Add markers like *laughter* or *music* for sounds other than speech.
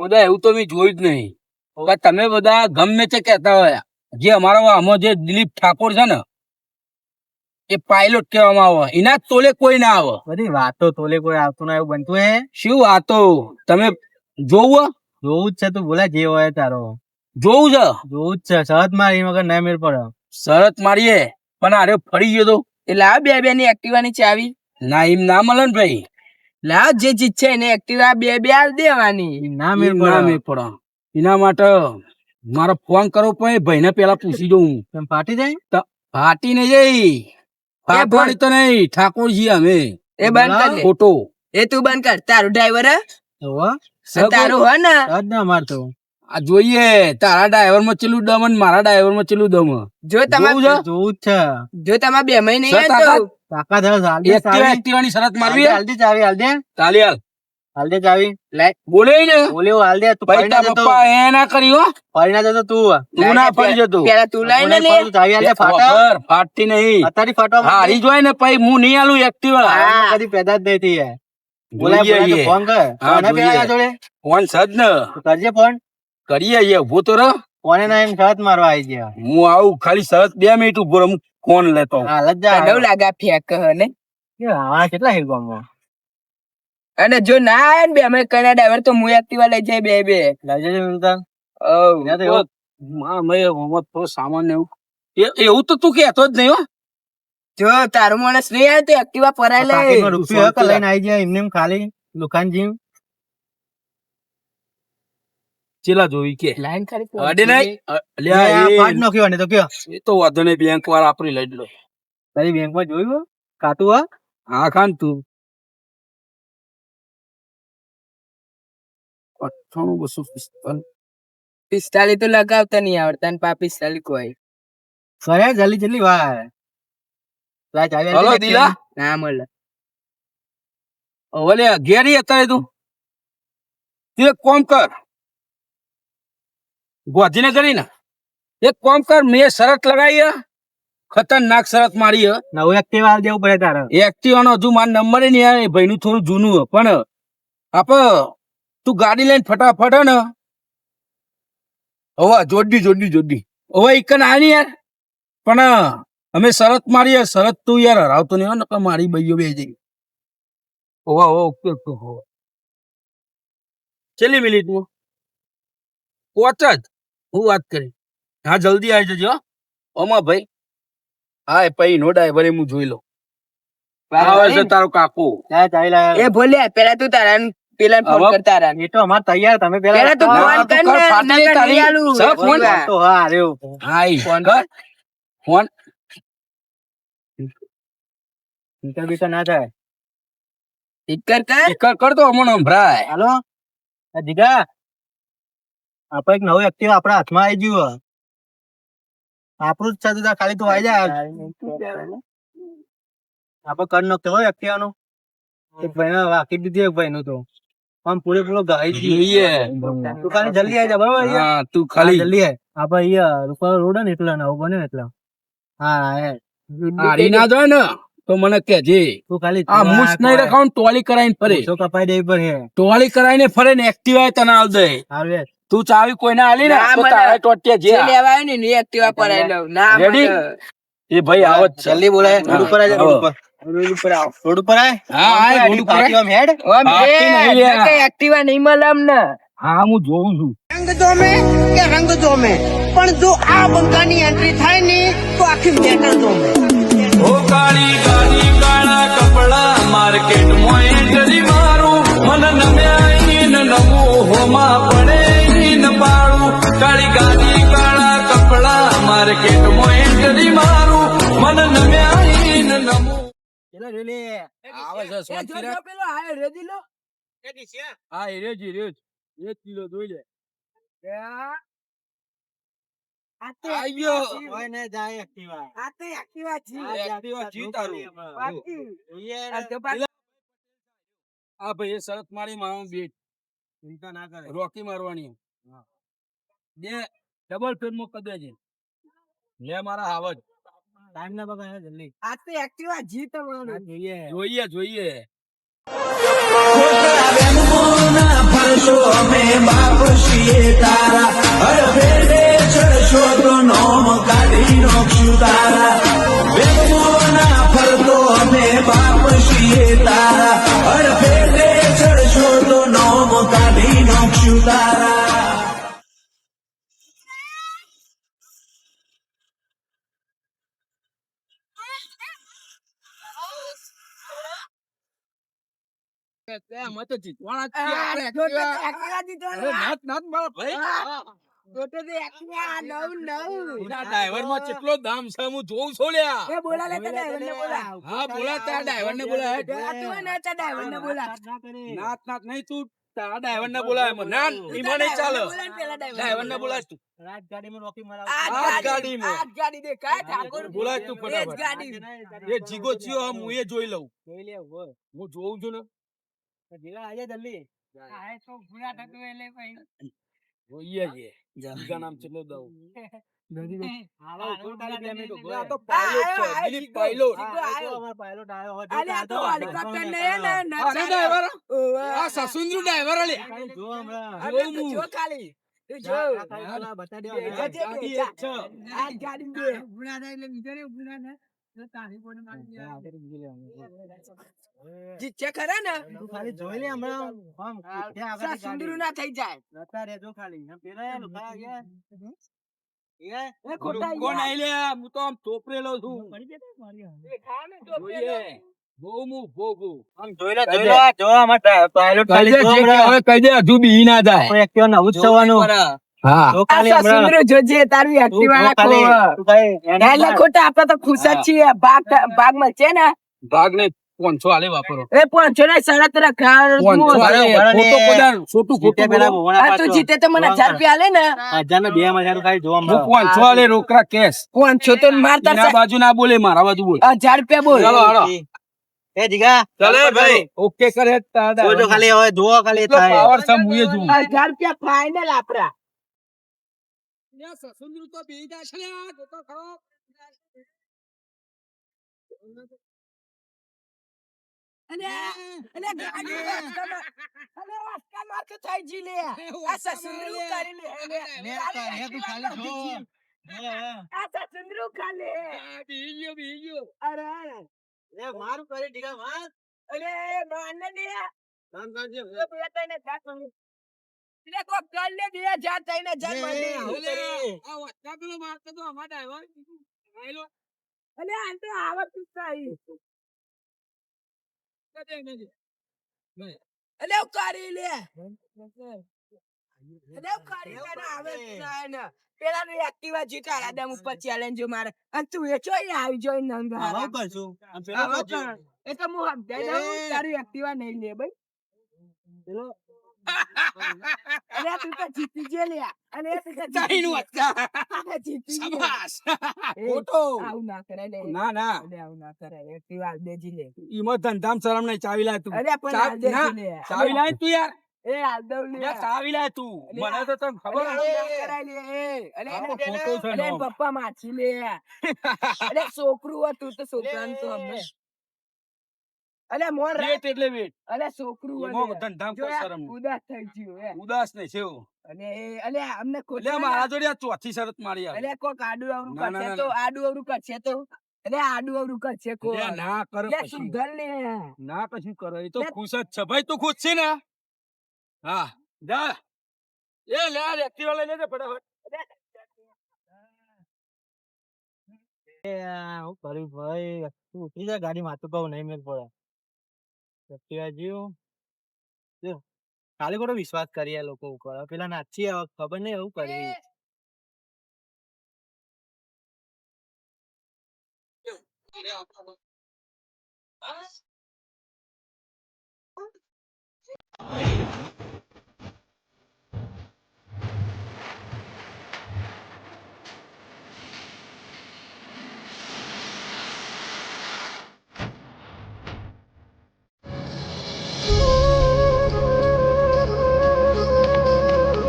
બધા એવું તો મેં જોયું જ નહીં. હવે તમે બધા ગમે તે કહેતા હોય. જે અમારો આમાં જે દિલીપ ઠાકોર છે ને એ પાયલોટ કહેવામાં આવે. એના તોલે કોઈ ના આવે. બધી વાતો તોલે કોઈ આવતું ના એવું બનતું હે? શું વાતો? તમે જોવું જોવું જ છે તું બોલા જે હોય તારો. જોવું છે? જોવું જ છે. શરત મારી વગર ના મેળ પડે. શરત મારીએ. પણ આરે ફરી ગયો તો. એટલે આ બે બે ની એક્ટિવા ની ચાવી. ના એમ ના મળે ને ભાઈ. લાવ જે ચીજ છે એને એક્ટિવા બે બે આલ દેવાની. ના મેળ ના મેળ પડે. એના માટે મારો ફોન કરવો પડે ભાઈને પેલા પૂછી દઉં કેમ ફાટી જાય? ફાટી ને જઈ ફાટવાની તો નહીં. ઠાકોરજી અમે. એ બંધ કર ફોટો એ તું બંધ કર. તારું ડ્રાઈવર હે. તારું હે ના મારતો. આ જોઈએ તારા ડ્રાઈવરમાં ચેલું દમ અને મારા ડ્રાઈવરમાં ચેલું દમ. જો તમારે જોવું છે? જ છે. જો તમારે બે મહિને તાકાત. હે એક્ટિવા ચાવી એક્ટિવાની શરત મારવી હે? ચાવી હાલદે ચાલી હાલ. હાલદે ચાવી. બોલે ને બોલ્યો હાલદે તું ના પપ્પા એ ના કરી ફરી ના જતો તું. તું ના ફરી જતો. પેલા તું લાઈને લે. ચાવી હાલદે ફાટા. ફાટતી નહીં. અત્યારે ફાટવા. હારી જોય ને પછી હું નહીં આલું એક્ટિવા. કદી પેદા જ નહીં થઈ યાર. બોલાય, બોલાય ફોન કર. હા, ફોને જોઈએ. પેલા જોડે? ફોન સજ ને. કરજે ફોન. કરીએ છીએ ઊભો તો રહ. કોને ના એમ શરત મારવા આવી ગયા? હું આવું ખાલી સરત બે મિનિટ ઊભો રહું કોણ લેતો હા લજ્જા ડવ લાગા ફેંક હે ને. હા કેટલા હે ગામમાં? અને જો ના આવે ને બે અમે કના ડ્રાઈવર તો હું એક્ટિવા લઈ જાય બે બે. લઈ જજે મિલતા. ઓ તો માં, મેં હમણાં સામાન એવું. એવું તો તું કહેતો જ નહીં હો. જો તારું માણસ નહીં આવે તો એક્ટિવા પરાય લે રૂપિયો લઈને આવી જાય એમને એમ ખાલી દુકાન જીમ. ચેલા જોઈ કે? લાઈન ખરી અડે નહીં અલ્યા, આ એ- પાંચ નોખ્યો ને તો કયો? એ તો વાંધો નહીં બેંક વાર આપણી લઈ લો. તારી બેંકમાં જોયું હો? આ? હા ખાન તું. અઠાણું બસો પિસ્તાલીસ. પિસ્તાલી તો લગાવતા નહીં આવડતા ને પા પિસ્તાલી કોઈ. ફરે જલ્દી જલ્દી વાર હલો આલી ના મળે. ઓલે ઘેરી અત્યારે તું. તે કોમ કર. ગોધીને કરી ને એક કોમ કર મેં શરત લગાવી ખતરનાક શરત મારી. નવું એક્ટિવ આવી દેવું પડે તારે. એક્ટિવા નો હજુ મારો નંબર નહીં આવે ભાઈ નું થોડું જૂનું પણ આપ તું ગાડી લઈને ફટાફટ ને હવા જોડી જોડી જોડી હોવા એક ના આની યાર પણ અમે શરત મારી શરત તું યાર હરાવતો નહીં હો નકર મારી ભાઈઓ બે જઈ. ઓવા ઓવા ઓકે ઓકે હોવા. છેલ્લી મિનિટમાં. પોચ જ. હું વાત કરી હા જલ્દી આવી જજો હો. ઓમાં ભાઈ. હા એ પૈ નો ડ્રાઈવર હું જોઈ લઉં. આવે છે તારો કાકો. એ ભોલે પેલા તું તારા પેલા ફોન કરતા કર એ તો અમાર તૈયાર તમે પેલા પેલા તું ફોન કર ને તારી. ફોન તો હા રે હાઈ ફોન કર. ફોન. ઇન્ટર બીટર ના થાય. ઇકર કર. ઇકર કર તો અમણ ભરાય હાલો? જીગા આપણે એક નવું એક્ટિવ આપણા હાથમાં આવી ગયું. આપણું જ છે ખાલી તું આવી જાય આપણે કર નો કેવો એક્ટિવા નો એક ભાઈને વાકી દીધી એક ભાઈનું તો. આમ પૂરેપૂરો ગાઈ જોઈએ. તું ખાલી જલ્દી આવી જા બરોબર હા તું ખાલી. જલ્દી આય. આપણે અહીંયા રૂપાળો રોડ ને એટલે નવું બને એટલા. હા હે હારી ના જાય ને તો મને કહેજે. તું ખાલી આ મૂછ નહીં રખાવ ટોલી કરાઈને ફરે. તો કપાઈ દે પર હે. ટોલી કરાઈને ફરે ને એક્ટિવા તને આલ દે. આવે. તું ચાવી કોઈને આલી ને તો તારે ટોટિયા જે લેવાય ને ની એક્ટિવા પરાઈ લઉં ના રેડી એ ભાઈ આવો જલ્દી બોલાય. રોડ ઉપર આય રોડ ઉપર. રોડ ઉપર આવ. રોડ ઉપર આય. હા આ રોડ ઉપર આમ હેડ. ઓમ એ, નહીં એક્ટિવા નહીં મળે અમને. હા હું જોઉં છું. રંગ જોમે કે રંગ જોમે? પણ જો આ બંકાની એન્ટ્રી થાય ને તો આખી મેટર જોમે. ઓ કાળી કાળી કાળા કપડા માર્કેટમાં એન્ટ્રી મારું. મન નમ્યા ઈન નમું હોમાં આવે છે રેદીલો. હા એ કિલો લે. ઓય ને જાય એક્ટિવા. એક્ટિવા. એક્ટિવા જી તારું. બાકી. આ ભાઈ એ શરત મારી મારું બેટ. ચિંતા ના કરે. રોકી મારવાની. બે. ડબલ ફેર કદાચ કદે લે મારા હાવજ. ટાઈમ ના બગાડે જલ્દી. આજ તો એક્ટિવા જીત જોઈએ. જોઈએ જોઈએ. તારા આ ડ્રાઈવરમાં કેટલો દામ છે હું જોઉં છું લ્યા. એ બોલા લે તો ને બોલા. હા બોલા ત્યાં ડ્રાઈવર ને બોલા હેડ. આ તું હોય ને તો driver ને બોલા. નાથ નાથ નહીં તું તારા ડ્રાઈવર ને બોલાય. મને ઈમાં નહીં ચાલે. બોલા ને પેલા driver ને ડ્રાઈવર ને બોલાય તું. રાજગાડીમાં રોકી મરાવ આ ગાડી ગાડીમાં. આ જ ગાડી દેખાય ઠાકોર બોલાય તું ફટાફટ. એ જીગો ચિયો હું એ જોઈ લઉં. જોઈ લે હું જોઉં છું ને. જીગા આજે જલ્દી. આ તો ભૂરા થતું એટલે પછી જોઈએ છે. જીગા નામ ચલો દઉં. *laughs* ઊભો આયો. આયો. ને ને ન સસુંદરું ડ્રાઈવર ખાલી જો હમણાં. અરે જોઉં તું હું. જો ખાલી. તું જો આ ખાલી પેલા બતાવી દેવાના. બે ગજે ગાડી બે. ભૂરા થાય એટલે બીજો ને ભૂરા થાય જીત ખરા ને તું ખાલી જોઈ લે હમણાં સુંદરું ના થઈ જાય જતા રહેજો ખાલી પેલા લુખા ગયા. હજુ બી ના જાય નવું જ થવાનું. ભાગ ને? પાંચસો હાલે વાપરો. એ પાંચસો ને જીતે તું પાછો. જીતે તો મને હજાર રૂપિયા આલે ને? હજાર ને બે હજાર ખાલી જો હું પાંચસો હાલે રોકડા કેશ પાંચસો તો મારતા બાજુ ના બોલે મારા બાજુ બોલ. હજાર રૂપિયા બોલ. ચાલો હાલો. એ જીગા. ચાલે ભાઈ. ઓકે કરે તાડા ખાલી હવે જુઓ ખાલી થાય. પાવર છે મુએ જોઉં. હજાર રૂપિયા ફાઇનલ આપડા સસુંદરું તો બેહી જાય છે લ્યા, જોતો ખરો. અને અને ગાડી અને રસ્તામાં તો થઈ જી લે. આ સસુંદરું કરી લે. ને? આ તું ખાલી. આ સસુંદરું ખાલી આ. અરે મારું કરી ઢીગા માર અરે દે. કામ તો બે એટલે કોક કર લે બે જાત આવું અલે, કરી. આ વચ્ચા પેલો મારતો તો અમારા driver. આયલો. અલે આ તો આવતું થઈ કદે નહીં. અલે કરી લે. અલે કરી લે આવે ને. પેલા નું એક્ટિવા જીતા આદમ ઉપર ચેલેન્જ મારે. અને તું એ ચોઈ આવી જોઈ નંગ આવું કરશું? પેલો. એ તો હું સમજાઈ દઉં તારું એક્ટિવા નહીં લે ભાઈ. પેલો. *laughs* અરે તું તો જીતી જે લે અને તું તો ચાઈનું વચ્ચા. જીતી. શાબાશ. ખોટો. આવું ના કરે લે ના ના અલે આવું ના કરાય એક્ટિવા દેજી લે ઈમો ધંધામ શરમ નહીં ચાવી લાય તું અરે પણ ચા- દેજી લે ચાવી લાય તું યાર એ હાલ દઉં લે ચાવી લાય તું મને તો તને ખબર કરાય લે એને ખોટો છે અલે પપ્પા માછી લે અરે છોકરું હતું તો છોકરાનું તો અમે અલે મોર રાખ. એટલે વેટ. અલે છોકરું અલે. ધંધામ જો શરમ. ઉદાસ થઈ ગયો. ઉદાસ નહીં છે એવું. અને એ- અલે અમને ખોટું મારા જોડે આ ચોથી શરત મારી આવે. અલે કોક આડું આવરું ના, ના, કરશે તો આડુ અવરું કરશે તો. આડુ આડું અવરું કરશે કો ના કરે પછી. સુધર લે. ના કશું કરે એ તો ખુશ જ છે. ભાઈ તું ખુશ છે ને? હા. જા. એ લે આ એક્ટિવા લઈ લેજે ફટાફટ. એ હું કર્યું ભાઈ. તું ઉઠી જાય ગાડી માં તું કહું નહીં મેં પડે. જ્યું. જો કાલે કોનો વિશ્વાસ કરીએ લોકો ઉપર. પેલા નાચી હવે ખબર નહીં એવું કરી